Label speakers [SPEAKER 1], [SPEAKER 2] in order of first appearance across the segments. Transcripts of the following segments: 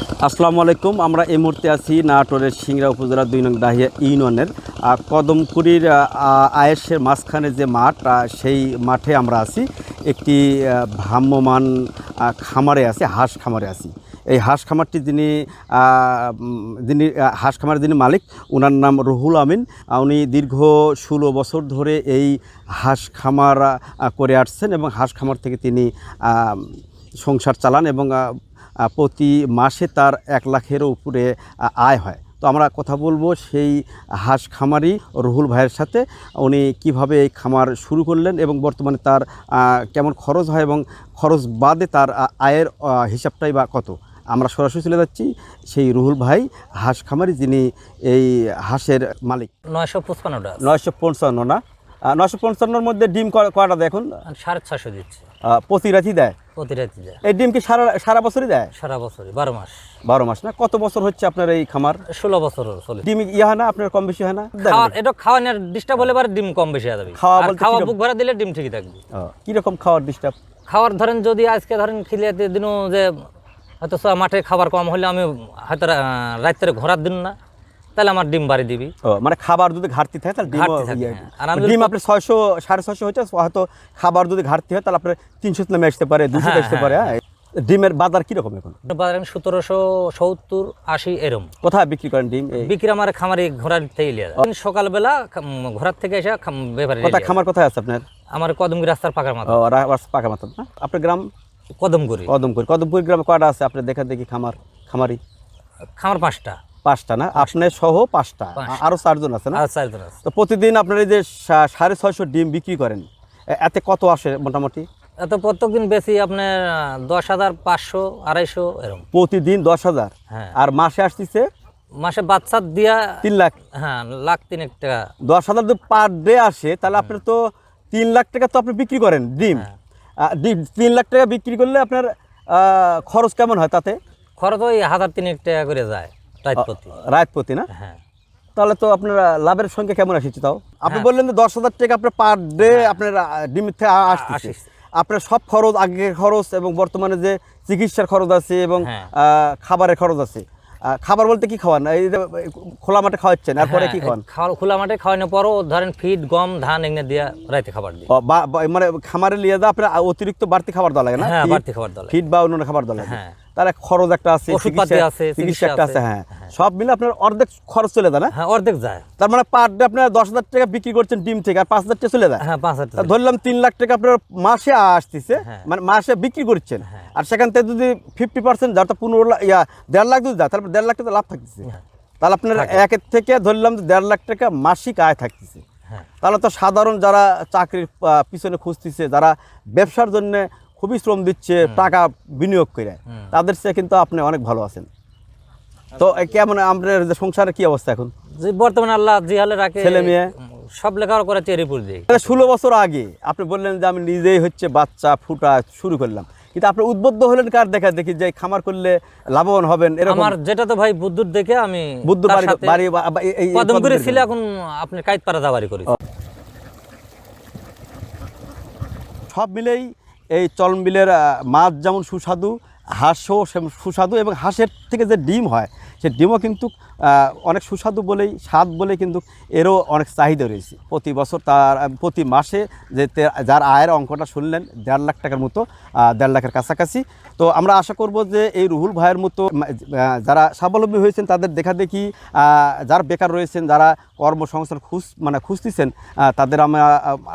[SPEAKER 1] আসসালামু আলাইকুম আমরা এই মুহূর্তে আছি নাটোরের সিংড়া উপজেলা দুই নং দাহিয়া ইউনিয়নের। আহ, আয়েসের মাঝখানে যে মাঠ সেই মাঠে আমরা আছি। একটি ভ্রাম্যমান খামারে আছি হাঁস খামারে আছি। এই হাঁস খামারটি যিনি যিনি হাঁস খামারের যিনি মালিক ওনার নাম রুহুল আমিন। উনি দীর্ঘ ষোলো বছর ধরে এই হাঁস খামার করে আসছেন এবং হাঁস খামার থেকে তিনি সংসার চালান এবং প্রতি মাসে তার এক লাখেরও উপরে আয় হয়। তো আমরা কথা বলব সেই হাঁস খামারি রুহুল ভাইয়ের সাথে। উনি কীভাবে এই খামার শুরু করলেন এবং বর্তমানে তার কেমন খরচ হয় এবং খরচ বাদে তার আয়ের হিসাবটাই বা কত? আমরা সরাসরি চলে যাচ্ছি সেই রুহুল ভাই হাঁস খামারি যিনি এই হাঁসের মালিক।
[SPEAKER 2] নয়শো পঁচপান্নটা
[SPEAKER 1] নয়শো পঞ্চান্ন না? নয়শো পঞ্চান্নর মধ্যে ডিম ক- কয়টা দেখুন?
[SPEAKER 2] সাড়ে ছশো দিচ্ছে।
[SPEAKER 1] প্রতি রাতি দেয়?
[SPEAKER 2] প্রতি রাতে যায়
[SPEAKER 1] এই ডিম কি সারা সারা বছরই দেয়?
[SPEAKER 2] সারা বছরই বারো মাস।
[SPEAKER 1] বারো মাস না? কত বছর হচ্ছে আপনার এই খামার?
[SPEAKER 2] ষোলো বছর চলে।
[SPEAKER 1] ডিম ইয়ে হয় না? আপনার কম বেশি হয় না?
[SPEAKER 2] খাওয়ার এটা খাওয়ানোর ডিস্টার্ব হলে এবার ডিম কম বেশি হয়ে যাবে।
[SPEAKER 1] খাওয়া
[SPEAKER 2] খাওয়া বুক ভরা দিলে ডিম ঠিকই থাকবে।
[SPEAKER 1] কীরকম খাওয়ার ডিস্টার্ব?
[SPEAKER 2] খাওয়ার ধরেন যদি আজকে ধরেন খিলিয়াতে দিনও যে হয়তো মাঠে খাবার কম হলে আমি হয়তো রাত্রে ঘোরার দিন না। তাহলে আমার ডিম বাড়ি দিবি।
[SPEAKER 1] ও মানে খাবার যদি ঘাটতি থাকে তাহলে ডিম
[SPEAKER 2] থাকে, হ্যাঁ। আর
[SPEAKER 1] ডিম
[SPEAKER 2] যদি-
[SPEAKER 1] আপনি ছয়শো সাড়ে ছয়শো হচ্ছে হয়তো খাবার যদি ঘাটতি হয় তাহলে আপনার তিনশো নেমে আসতে পারে দুশো
[SPEAKER 2] হ্যাঁ,
[SPEAKER 1] আসতে পারে হ্যাঁ। ডিমের বাজার কীরকম এখন?
[SPEAKER 2] বাজারে সতেরোশো সত্তর আশি এরম।
[SPEAKER 1] কোথায় বিক্রি করেন ডিম?
[SPEAKER 2] বিক্রি আমার খামারি ঘোরার থেকে লিয়ে সকালবেলা ঘোরার থেকে এসে ব্যাপারে
[SPEAKER 1] খামার কোথায় আছে আপনার?
[SPEAKER 2] আমার কদমগি রাস্তার পাকার মাথা
[SPEAKER 1] পাকা না? আপনার গ্রাম?
[SPEAKER 2] কদমগুড়ি
[SPEAKER 1] কদমপুর কদমপুর গ্রামে কয়টা আছে আপনি দেখা দেখি খামার খামারি।
[SPEAKER 2] খামার পাঁচটা।
[SPEAKER 1] পাঁচটা না? আপনার সহ পাঁচটা। আরও চারজন আছে না?
[SPEAKER 2] চারজন আছে।
[SPEAKER 1] তো প্রতিদিন আপনার এই যে সাড়ে ছয়শো ডিম বিক্রি করেন এতে কত আসে মোটামুটি?
[SPEAKER 2] এত প্রত্যেকদিন বেশি আপনার দশ হাজার পাঁচশো আড়াইশো এরকম।
[SPEAKER 1] প্রতিদিন দশ হাজার?
[SPEAKER 2] হ্যাঁ।
[SPEAKER 1] আর মাসে আসতেছে?
[SPEAKER 2] মাসে বাচ্চা দিয়া
[SPEAKER 1] তিন লাখ।
[SPEAKER 2] হ্যাঁ লাখ তিনেক টাকা।
[SPEAKER 1] দশ হাজার যদি পার ডে আসে তাহলে আপনার তো তিন লাখ টাকা তো আপনি বিক্রি করেন ডিম।
[SPEAKER 2] হ্যাঁ।
[SPEAKER 1] তিন লাখ টাকা বিক্রি করলে আপনার খরচ কেমন হয় তাতে?
[SPEAKER 2] খরচ ওই হাজার তিনেক টাকা করে যায়। প্রতি
[SPEAKER 1] না?
[SPEAKER 2] হ্যাঁ।
[SPEAKER 1] তাহলে তো আপনার লাভের সংখ্যা কেমন আসছে তাও? আপনি
[SPEAKER 2] হ্যাঁ।
[SPEAKER 1] বললেন যে দশ হাজার টাকা আপনার পার ডে আপনার থেকে আপনার সব খরচ আগের খরচ এবং বর্তমানে যে চিকিৎসার খরচ আছে এবং
[SPEAKER 2] হ্যাঁ।
[SPEAKER 1] খাবারের খরচ আছে। খাবার বলতে কি খাওয়ান? এই খোলা মাঠে খাওয়াচ্ছেন
[SPEAKER 2] হ্যাঁ,
[SPEAKER 1] কি খাওয়ান?
[SPEAKER 2] খাওয়া খোলা মাঠে খাওয়ানোর পরও ধরেন ফিট গম ধান এগুলো দিয়া রাইতে খাবার দিই।
[SPEAKER 1] মানে খামারে লিয়ে যা আপনার অতিরিক্ত বাড়তি খাবার দেওয়া লাগে না?
[SPEAKER 2] হ্যাঁ বাড়তি খাবার দলে
[SPEAKER 1] ফিড বা অন্যান্য খাবার দেওয়া লাগে।
[SPEAKER 2] হ্যাঁ।
[SPEAKER 1] তাহলে খরচ একটা আছে চিকিৎসা-
[SPEAKER 2] আছে,
[SPEAKER 1] চিকিৎসা
[SPEAKER 2] চিকিৎসা
[SPEAKER 1] একটা আছে।
[SPEAKER 2] আছে।
[SPEAKER 1] হ্যাঁ। সব মিলে আপনার অর্ধেক খরচ চলে যায় না?
[SPEAKER 2] হ্যাঁ অর্ধেক যায়।
[SPEAKER 1] তার মানে পার ডে আপনার দশ হাজার টাকা বিক্রি করছেন ডিম থেকে আর পাঁচ হাজার টাকা চলে যায়।
[SPEAKER 2] হ্যাঁ পাঁচ হাজার
[SPEAKER 1] ধরলাম তিন লাখ টাকা আপনার মাসে আসতেছে
[SPEAKER 2] হ্যাঁ।
[SPEAKER 1] মানে মাসে বিক্রি করছেন। আর সেখান থেকে যদি ফিফটি পার্সেন্ট যার পনেরো লাখ ইয়া দেড় লাখ যদি যায় তাহলে দেড় লাখ টাকা লাভ থাকতেছে।
[SPEAKER 2] হ্যাঁ।
[SPEAKER 1] তাহলে আপনার একের থেকে ধরলাম যে দেড় লাখ টাকা মাসিক আয় থাকতেছে।
[SPEAKER 2] হ্যাঁ।
[SPEAKER 1] তাহলে তো সাধারণ যারা চাকরির পিছনে খুঁজতেছে যারা ব্যবসার জন্য খুবই শ্রম দিচ্ছে টাকা বিনিয়োগ করে। তাদের চেয়ে কিন্তু আপনি অনেক ভালো আছেন। তো কেমন আপনার যে সংসারের কি অবস্থা এখন?
[SPEAKER 2] যে বর্তমানে আল্লাহ যে হালে রাখে
[SPEAKER 1] ছেলে মেয়ে?
[SPEAKER 2] সব লেখাপড়া করে চেরিপুর দিই
[SPEAKER 1] ষোলো বছর আগে আপনি বললেন যে আমি নিজেই হচ্ছে বাচ্চা ফুটা শুরু করলাম। কিন্তু আপনি উদ্বুদ্ধ হলেন কার দেখা দেখি যে খামার করলে লাভবান হবেন এরকম?
[SPEAKER 2] আমার যেটা তো ভাই বুদ্ধুর দেখে আমি
[SPEAKER 1] বুদ্ধ বাড়ি বাড়ি
[SPEAKER 2] কদম করে ছিল এখন আপনি কাইত পাড়া দাবারি করি
[SPEAKER 1] সব মিলেই এই চলমবিলের মাছ যেমন সুস্বাদু হাঁসও সুস্বাদু এবং হাঁসের থেকে যে ডিম হয়, সে ডিমও কিন্তু অনেক সুস্বাদু বলেই, স্বাদ বলে কিন্তু এরও অনেক চাহিদা রয়েছে। প্রতি বছর তার প্রতি মাসে যে যার আয়ের অঙ্কটা শুনলেন, দেড় লাখ টাকার মতো দেড় লাখের কাছাকাছি। তো আমরা আশা করব যে এই রুহুল ভাইয়ের মতো যারা স্বাবলম্বী হয়েছেন, তাদের দেখা দেখি যারা বেকার রয়েছেন, যারা কর্মসংস্থান খুঁজ মানে খুঁজতেছেন তাদের আমরা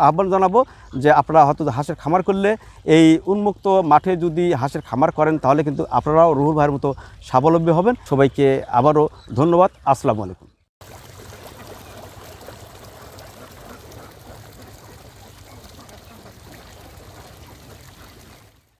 [SPEAKER 1] আহ্বান জানাব যে আপনারা হয়তো হাঁসের খামার করলে, এই উন্মুক্ত মাঠে যদি হাঁসের খামার করেন তাহলে কিন্তু আপনারাও রুহুল ভাইয়ের মতো স্বাবলম্বী হবেন। সবাইকে আবারও ধন্যবাদ। আসসালামু আলাইকুম।